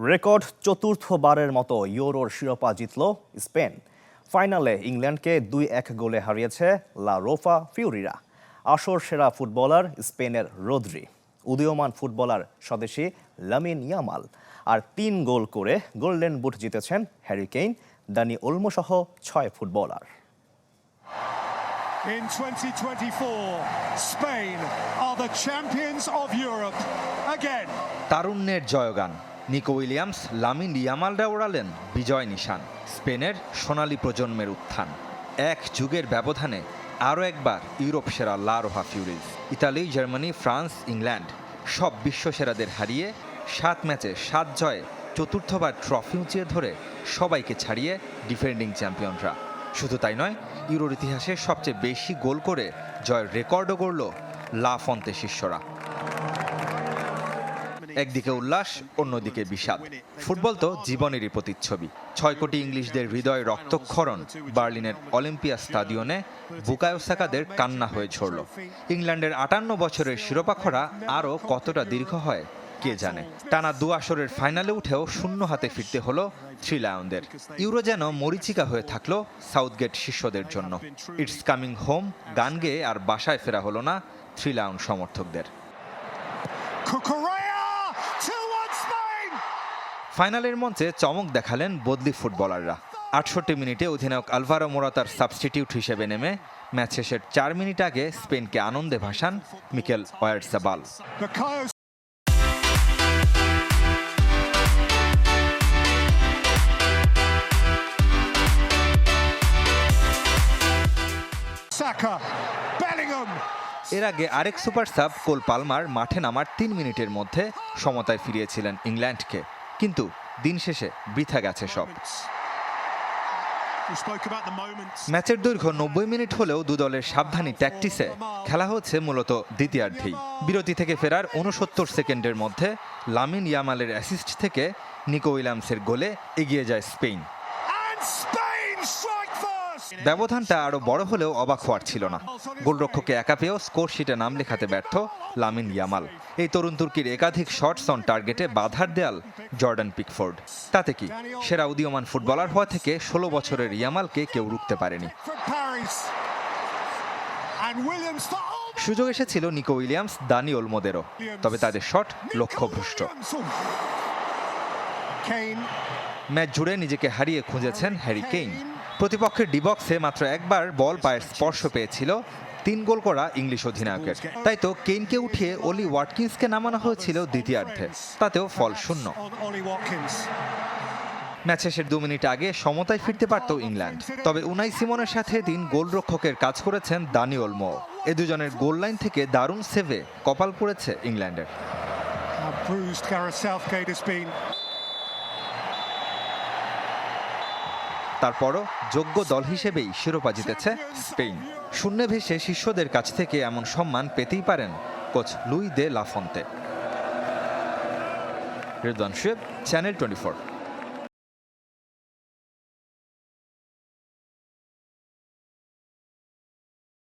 Record চতুর্থবারের মতো ইউরোর শিরোপা জিতল স্পেন। ফাইনালে ইংল্যান্ডকে দুই এক গোলে হারিয়েছে লা রোফা ফিউরিরা। আসর সেরা ফুটবলার স্পেনের রোদ্রি। উদীয়মান ফুটবলার স্বদেশী লামিন ইয়ামাল। আর তিন গোল করে গোল্ডেন বুট জিতেছেন হ্যারি কেইন দানি ওলমো সহ ছয় footballer. In 2024, Spain are the champions of Europe. Again. তারুণ্যের জয়গান। নিকো উইলিয়ামস, লামিন ইয়ামালরা ওড়ালেন বিজয় নিশান, স্পেনের সোনালী প্রজন্মের উত্থান। এক যুগের ব্যবধানে আরও একবার ইউরোপ সেরা লা রোহা ফিউরিজ ইতালি, জার্মানি, ফ্রান্স, ইংল্যান্ড সব বিশ্বসেরাদের হারিয়ে সাত ম্যাচে সাত জয়ে চতুর্থবার ট্রফি উঁচিয়ে ধরে সবাইকে ছাড়িয়ে ডিফেন্ডিং চ্যাম্পিয়নরা। শুধু তাই নয়, ইউরোর ইতিহাসে সবচেয়ে বেশি গোল করে জয়ের রেকর্ডও গড়ল লা ফন্তে শিষ্যরা। একদিকে উল্লাস অন্যদিকে বিষাদ। ফুটবল তো জীবনেরই প্রতিচ্ছবি। ছয় কোটি ইংলিশদের হৃদয় রক্তক্ষরণ। বার্লিনের অলিম্পিয়া স্টাডিয়নে বুকায়ো সাকাদের কান্না হয়ে ঝরল ইংল্যান্ডের আটান্ন বছরের শিরোপা খরা আরও কতটা দীর্ঘ হয় কে জানে? টানা দু আসরের ফাইনালে উঠেও শূন্য হাতে ফিরতে হলো থ্রি লায়নদের। ইউরো যেন মরিচিকা হয়ে থাকল সাউথগেট শিষ্যদের জন্য। ইটস কামিং হোম গান গেয়ে আর বাসায় ফেরা হলো না থ্রি লায়ন সমর্থকদের। Cucurella, 2-1 Spain! ফাইনালের মঞ্চে চমক দেখালেন বদলি ফুটবলাররা। আটষট্টি মিনিটে অধিনায়ক আলভারো মোরাতার সাবস্টিটিউট হিসেবে নেমে ম্যাচ শেষের চার মিনিট আগে স্পেনকে আনন্দে ভাসান মিকেল Bukayo এর আগে আরেক সুপার সাব কোল পালমার মাঠে নামার তিন মিনিটের মধ্যে সমতায় ফিরিয়েছিলেন ইংল্যান্ডকে। কিন্তু দিন শেষে বৃথা গেছে সব. ম্যাচের দৈর্ঘ্য নব্বই মিনিট হলেও দু দলের সাবধানী ট্যাকটিসে খেলা হচ্ছে মূলত দ্বিতীয়ার্ধেই। বিরতি থেকে ফেরার উনসত্তর সেকেন্ডের মধ্যে লামিন ইয়ামালের অ্যাসিস্ট থেকে নিকো উইলিয়ামসের গোলে এগিয়ে যায় স্পেন ব্যবধানটা আরও বড় হলেও অবাক হওয়ার ছিল না। গোলরক্ষককে একা পেয়েও স্কোর শিটে নাম লেখাতে ব্যর্থ লামিন ইয়ামাল। এই তরুণ তুর্কির একাধিক শটস অন টার্গেটে বাধার দেয়াল জর্ডান পিকফোর্ড। তাতে কি? সেরা উদীয়মান ফুটবলার হওয়া থেকে ষোলো বছরের ইয়ামালকে কেউ রুখতে পারেনি। সুযোগ এসেছিল নিকো উইলিয়ামস দানি ওলমোদেরও তবে তাদের শট লক্ষ্যভ্রষ্ট। ম্যাচ জুড়ে নিজেকে হারিয়ে খুঁজেছেন হ্যারি কেইন। প্রতিপক্ষের ডিবক্সে মাত্র একবার বল পায়ের স্পর্শ পেয়েছিল তিন গোল করা ইংলিশ অধিনায়কের। তাই তো কেইনকে উঠিয়ে অলি ওয়াটকিন্সকে নামানো হয়েছিল দ্বিতীয়ার্ধে। তাতেও ফল শূন্য. ম্যাচ শেষের দু মিনিট আগে সমতায় ফিরতে পারত ইংল্যান্ড। তবে উনাই সিমনের সাথে দিন গোলরক্ষকের কাজ করেছেন দানি ওলমো। এ দুজনের গোল লাইন থেকে দারুণ সেভে কপাল পড়েছে ইংল্যান্ডের। তারপরও যোগ্য দল হিসেবেই শিরোপা জিতেছে স্পেন। শূন্যে ভেসে শিষ্যদের কাছ থেকে এমন সম্মান পেতেই পারেন coach Luis de la Fuente. Redwan শেব চ্যানেল টোয়েন্টি